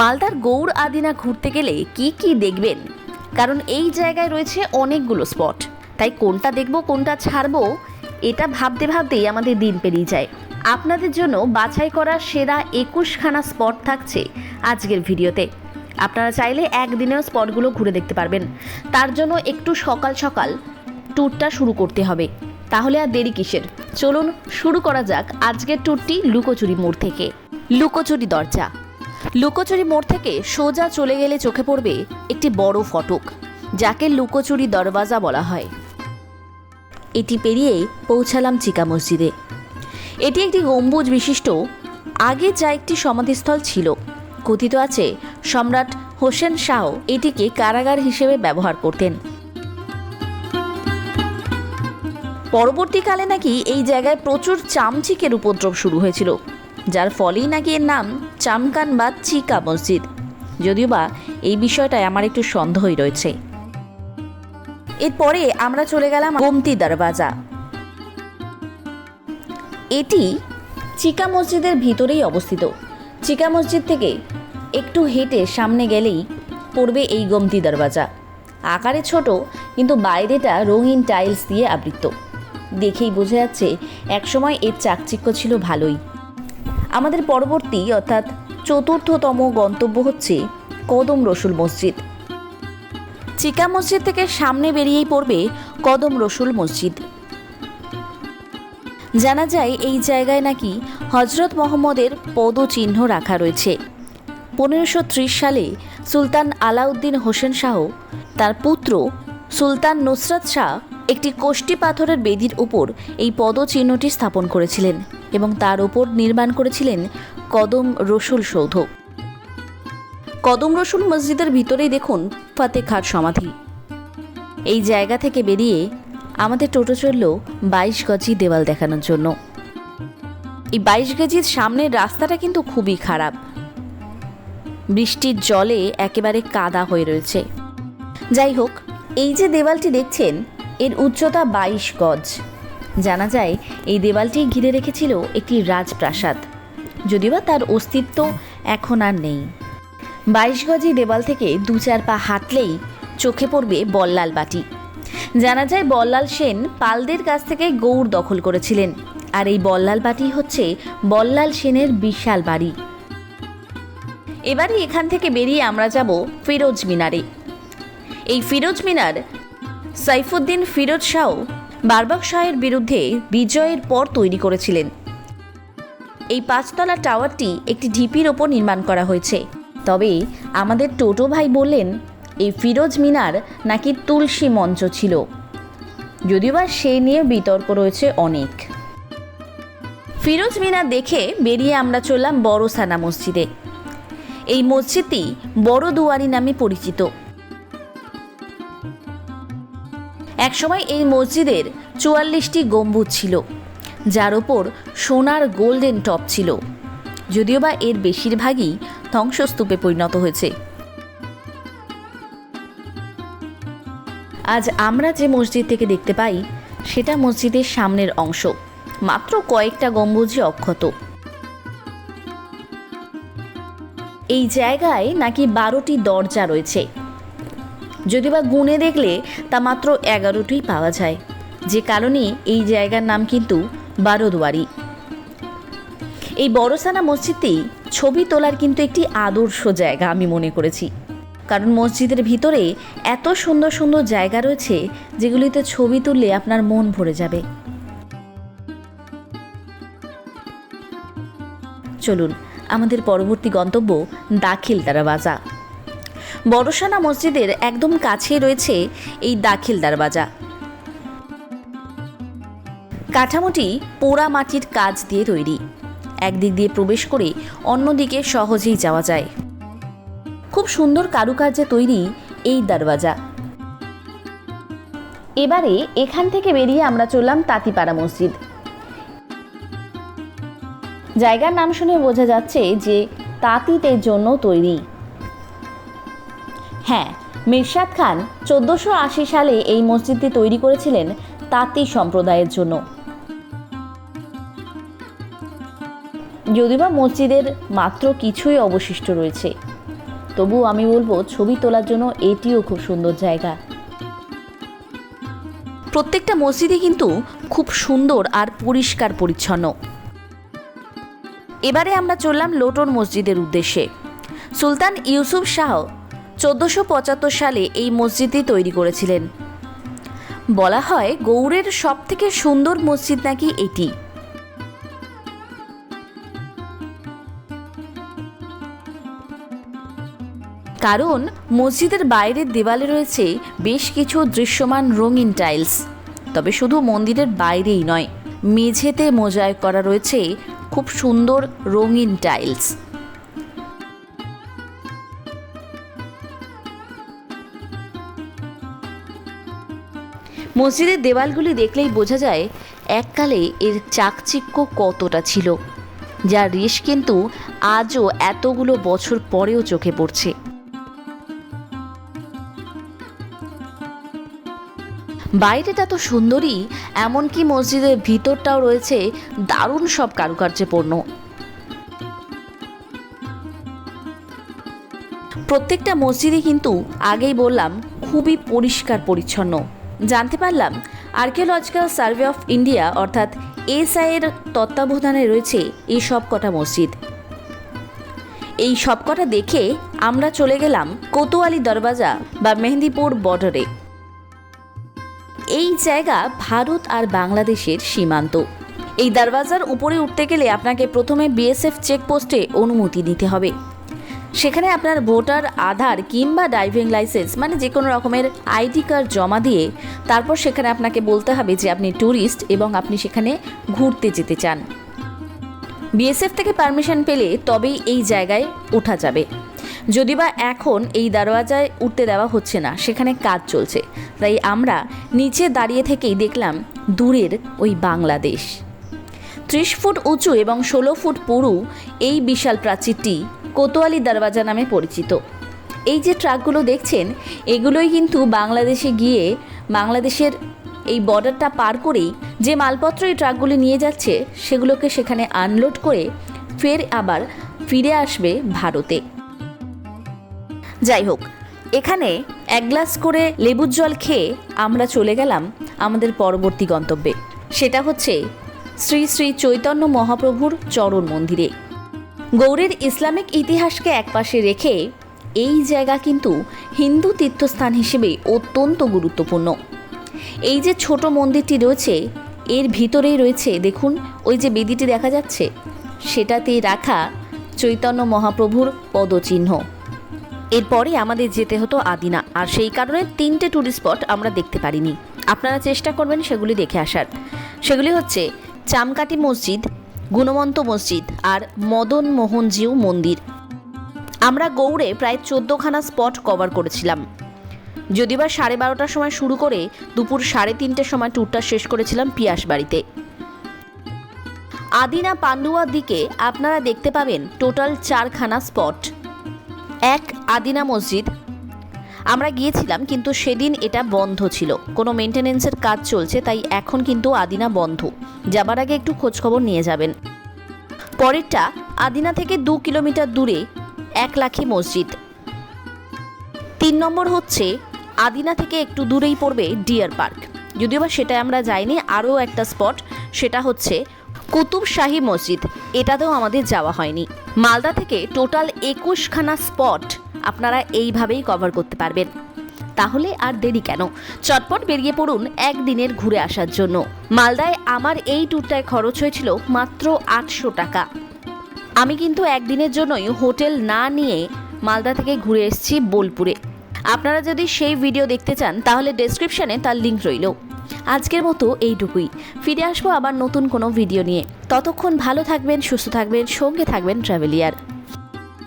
মালদার গৌড় আদিনা ঘুরতে গেলে কি কি দেখবেন? কারণ এই জায়গায় রয়েছে অনেকগুলো স্পট। তাই কোনটা দেখব, কোনটা ছাড়বো, এটা ভাবতে ভাবতেই আমাদের দিন পেরিয়ে যায়। আপনাদের জন্য বাছাই করা সেরা একুশখানা স্পট থাকছে আজকের ভিডিওতে। আপনারা চাইলে একদিনেও স্পটগুলো ঘুরে দেখতে পারবেন। তার জন্য একটু সকাল সকাল ট্যুরটা শুরু করতে হবে। তাহলে আর দেরি কিসের? চলুন শুরু করা যাক আজকের ট্যুরটি লুকোচুরি মোড় থেকে। লুকোচুরি দরজা। লুকোচুরি মোড় থেকে সোজা চলে গেলে চোখে পড়বে একটি বড় ফটক, যাকে লুকোচুরি দরওয়াজা বলা হয়। এটি পেরিয়ে পৌঁছালাম চিকা মসজিদে। এটি একটি গম্বুজ বিশিষ্ট, আগে যা একটি সমাধিস্থল ছিল। কথিত আছে, সম্রাট হোসেন শাহ এটিকে কারাগার হিসেবে ব্যবহার করতেন। পরবর্তীকালে নাকি এই জায়গায় প্রচুর চামচিকের উপদ্রব শুরু হয়েছিল। যার ফলেই নাকি এর নাম চামকান বা চিকা মসজিদ। যদিও বা এই বিষয়টায় আমার একটু সন্দেহই রয়েছে। এরপরে আমরা চলে গেলাম গোমতি দরওয়াজা। এটি চিকা মসজিদের ভিতরেই অবস্থিত। চিকা মসজিদ থেকে একটু হেঁটে সামনে গেলেই পড়বে এই গোমতি দরওয়াজা। আকারে ছোট, কিন্তু বাইরেটা রঙিন টাইলস দিয়ে আবৃত। দেখেই বোঝা যাচ্ছে, একসময় এর চাকচিক্য ছিল ভালোই। আমাদের পরবর্তী, অর্থাৎ চতুর্থতম গন্তব্য হচ্ছে কদম রসুল মসজিদ। চিকা মসজিদ থেকে সামনে বেরিয়েই পড়বে কদম রসুল মসজিদ। জানা যায়, এই জায়গায় নাকি হজরত মোহাম্মদের পদচিহ্ন রাখা রয়েছে। পনেরোশো সালে সুলতান আলাউদ্দিন হোসেন শাহ, তার পুত্র সুলতান নুসরাত শাহ, একটি কোষ্টি পাথরের বেদির উপর এই পদচিহ্নটি স্থাপন করেছিলেন। এবং তার উপর নির্মাণ করেছিলেন কদম রসুল সৌধ। কদম রসুল মসজিদের ভিতরেই দেখুন ফাতে খার সমাধি। এই জায়গা থেকে বেরিয়ে আমাদের টোটো চলল বাইশ গজি দেওয়াল দেখানোর জন্য। এই বাইশ গজির সামনের রাস্তাটা কিন্তু খুবই খারাপ। বৃষ্টির জলে একেবারে কাদা হয়ে রয়েছে। যাই হোক, এই যে দেওয়ালটি দেখছেন, এর উচ্চতা বাইশ গজ। জানা যায়, এই দেওয়ালটি ঘিরে রেখেছিল একটি রাজপ্রাসাদ। যদিও বা তার অস্তিত্ব এখন আর নেই। বাইশ গজি দেওয়াল থেকে দু চার পা হাঁটলেই চোখে পড়বে বল্লাল বাটি। জানা যায়, বল্লাল সেন পালদের কাছ থেকে গৌড় দখল করেছিলেন। আর এই বল্লাল বাটি হচ্ছে বল্লাল সেনের বিশাল বাড়ি। এবারে এখান থেকে বেরিয়ে আমরা যাব ফিরোজ মিনারে। এই ফিরোজ মিনার সাইফুদ্দিন ফিরোজ শাহ বারবাক শাহের বিরুদ্ধে বিজয়ের পর তৈরি করেছিলেন। এই পাঁচতলা টাওয়ারটি একটি ঢিপির ওপর নির্মাণ করা হয়েছে। তবে আমাদের টোটো ভাই বললেন, এই ফিরোজ মিনার নাকি তুলসী মঞ্চ ছিল। যদিও বা সে নিয়ে বিতর্ক রয়েছে অনেক। ফিরোজ মিনার দেখে বেরিয়ে আমরা চললাম বড় সানা মসজিদে। এই মসজিদটি বড় দুয়ারি নামে পরিচিত। একসময় এই মসজিদের চুয়াল্লিশটি গম্বুজ ছিল, যার ওপর সোনার গোল্ডেন টপ ছিল। যদিও বা এর বেশিরভাগই ধ্বংসস্তূপে পরিণত হয়েছে। আজ আমরা যে মসজিদ থেকে দেখতে পাই, সেটা মসজিদের সামনের অংশ। মাত্র কয়েকটা গম্বুজই অক্ষত। এই জায়গায় নাকি বারোটি দরজা রয়েছে। যদি বা গুণে দেখলে তা মাত্র এগারোটি পাওয়া যায়। যে কারণে এই জায়গার নাম কিন্তু বারোদুয়ারি। এই বড়সানা মসজিদটি ছবি তোলার কিন্তু একটি আদর্শ জায়গা আমি মনে করেছি। কারণ মসজিদের ভিতরে এত সুন্দর সুন্দর জায়গা রয়েছে যেগুলিতে ছবি তুললে আপনার মন ভরে যাবে। চলুন, আমাদের পরবর্তী গন্তব্য দাখিল দারাবাজা বড়সানা মসজিদের একদম কাছে রয়েছে এই দাখিল দারবাজা কাঠামোটি পোড়া মাটির কাজ দিয়ে তৈরি। একদিক দিয়ে প্রবেশ করে অন্যদিকে সহজেই যাওয়া যায়। খুব সুন্দর কারুকার্যে তৈরি এই দরওয়াজা। এবারে এখান থেকে বেরিয়ে আমরা চললাম তাঁতিপাড়া মসজিদ। জায়গার নাম শুনে বোঝা যাচ্ছে যে তাঁতিদের জন্য তৈরি। হ্যাঁ মিরশাদ খান চোদ্দোশো আশি সালে এই মসজিদটি তৈরি করেছিলেন তাঁতি সম্প্রদায়ের জন্য। যদিবা মসজিদের মাত্র কিছুই অবশিষ্ট রয়েছে তবু আমি বলব ছবি তোলার জন্য এটিও খুব সুন্দর জায়গা। প্রত্যেকটা মসজিদই কিন্তু খুব সুন্দর আর পরিষ্কার পরিচ্ছন্ন। এবারে আমরা চললাম লোটন মসজিদের উদ্দেশ্যে। সুলতান ইউসুফ শাহ চোদ্দোশো পঁচাত্তর সালে এই মসজিদটি তৈরি করেছিলেন। বলা হয় গৌড়ের সব থেকে সুন্দর মসজিদ নাকি এটি? কারণ মসজিদের বাইরের দেওয়ালে রয়েছে বেশ কিছু দৃশ্যমান রঙিন টাইলস। তবে শুধু মন্দিরের বাইরেই নয়, মেঝেতে মোজাইক করা রয়েছে খুব সুন্দর রঙিন টাইলস। মসজিদের দেওয়ালগুলি দেখলেই বোঝা যায়, এককালে এর চাকচিক্য কতটা ছিল। যার রেশ কিন্তু আজও এতগুলো বছর পরেও চোখে পড়ছে। বাইরেটা তো সুন্দরই এমনকি মসজিদের ভিতরটাও রয়েছে দারুণ সব কারুকার্যপূর্ণ। প্রত্যেকটা মসজিদই কিন্তু আগেই বললাম খুবই পরিষ্কার পরিচ্ছন্ন জানতে পারলাম আর্কিওলজিক্যাল সার্ভে অফ ইন্ডিয়া অর্থাৎ এসআই এর তত্ত্বাবধানে রয়েছে এই সব কটা মসজিদ। এই সবকটা দেখে আমরা চলে গেলাম কোতোয়ালি দরবাজা বা মেহেন্দিপুর বর্ডারে। এই জায়গা ভারত আর বাংলাদেশের সীমান্ত। এই দরওয়াজার উপরে উঠতে গেলে আপনাকে প্রথমে বিএসএফ চেকপোস্টে অনুমতি নিতে হবে। সেখানে আপনার ভোটার, আধার কিংবা ড্রাইভিং লাইসেন্স মানে যে কোনো রকমের আইডি কার্ড জমা দিয়ে তারপর সেখানে আপনাকে বলতে হবে যে আপনি ট্যুরিস্ট এবং আপনি সেখানে ঘুরতে যেতে চান। বিএসএফ থেকে পারমিশন পেলে তবেই এই জায়গায় ওঠা যাবে। যদি বা এখন এই দরওয়াজায় উঠতে দেওয়া হচ্ছে না, সেখানে কাজ চলছে। তাই আমরা নিচে দাঁড়িয়ে থেকেই দেখলাম দূরের ওই বাংলাদেশ। ত্রিশ ফুট উঁচু এবং ষোলো ফুট পুরু এই বিশাল প্রাচীরটি কোতোয়ালি দরওয়াজা নামে পরিচিত। এই যে ট্রাকগুলো দেখছেন, এগুলোই কিন্তু বাংলাদেশে গিয়ে বাংলাদেশের এই বর্ডারটা পার করেই যে মালপত্র এই ট্রাকগুলি নিয়ে যাচ্ছে, সেগুলোকে সেখানে আনলোড করে ফের আবার ফিরে আসবে ভারতে। যাই হোক, এখানে এক গ্লাস করে লেবুর জল খেয়ে আমরা চলে গেলাম আমাদের পরবর্তী গন্তব্যে। সেটা হচ্ছে শ্রী শ্রী চৈতন্য মহাপ্রভুর চরণ মন্দিরে। গৌড়ের ইসলামিক ইতিহাসকে একপাশে রেখে এই জায়গা কিন্তু হিন্দু তীর্থস্থান হিসেবে অত্যন্ত গুরুত্বপূর্ণ। এই যে ছোট মন্দিরটি রয়েছে, এর ভিতরেই রয়েছে, দেখুন, ওই যে বেদিটি দেখা যাচ্ছে, সেটাতে রাখা চৈতন্য মহাপ্রভুর পদচিহ্ন। এরপরে আমাদের যেতে হতো আদিনা, আর সেই কারণে তিনটে ট্যুরিস্ট স্পট আমরা দেখতে পারিনি। আপনারা চেষ্টা করবেন সেগুলি দেখে আসার। সেগুলি হচ্ছে চামকাটি মসজিদ গুণমন্ত মসজিদ আর মদন মোহনজিউ মন্দির। আমরা গৌড়ে প্রায় চোদ্দোখানা স্পট কভার করেছিলাম। যদিও বা সাড়ে বারোটার সময় শুরু করে দুপুর সাড়ে তিনটের সময় ট্যুরটা শেষ করেছিলাম পিয়াস বাড়িতে। আদিনা পান্ডুয়ার দিকে আপনারা দেখতে পাবেন টোটাল চারখানা স্পট। এক আদিনা মসজিদ আমরা গিয়েছিলাম, কিন্তু সেদিন এটা বন্ধ ছিল। কোনো মেনটেনেন্সের কাজ চলছে, তাই এখন কিন্তু আদিনা বন্ধ। যাবার আগে একটু খোঁজখবর নিয়ে যাবেন। পরেরটা, আদিনা থেকে দু কিলোমিটার দূরে এক লাখি মসজিদ। তিন নম্বর হচ্ছে, আদিনা থেকে একটু দূরেই পড়বে ডিয়ার পার্ক। যদিও বা সেটা আমরা যাইনি, আরও একটা স্পট, সেটা হচ্ছে কুতুব শাহী মসজিদ। এটাতেও আমাদের যাওয়া হয়নি। মালদা থেকে টোটাল একুশখানা স্পট আপনারা এইভাবেই কভার করতে পারবেন। তাহলে আর দেরি কেন? চটপট বেরিয়ে পড়ুন একদিনের ঘুরে আসার জন্য। মালদায় আমার এই ট্যুরটায় খরচ হয়েছিল মাত্র আটশো টাকা। আমি কিন্তু একদিনের জন্যই হোটেল না নিয়ে মালদা থেকে ঘুরে এসেছি বোলপুরে। আপনারা যদি সেই ভিডিও দেখতে চান, তাহলে ডেসক্রিপশানে তার লিঙ্ক রইল। আজকের মতো এইটুকুই। ফিরে আসব আবার নতুন কোনো ভিডিও নিয়ে। ততক্ষণ ভালো থাকবেন, সুস্থ থাকবেন, সঙ্গে থাকবেন ট্রাভেলিয়ার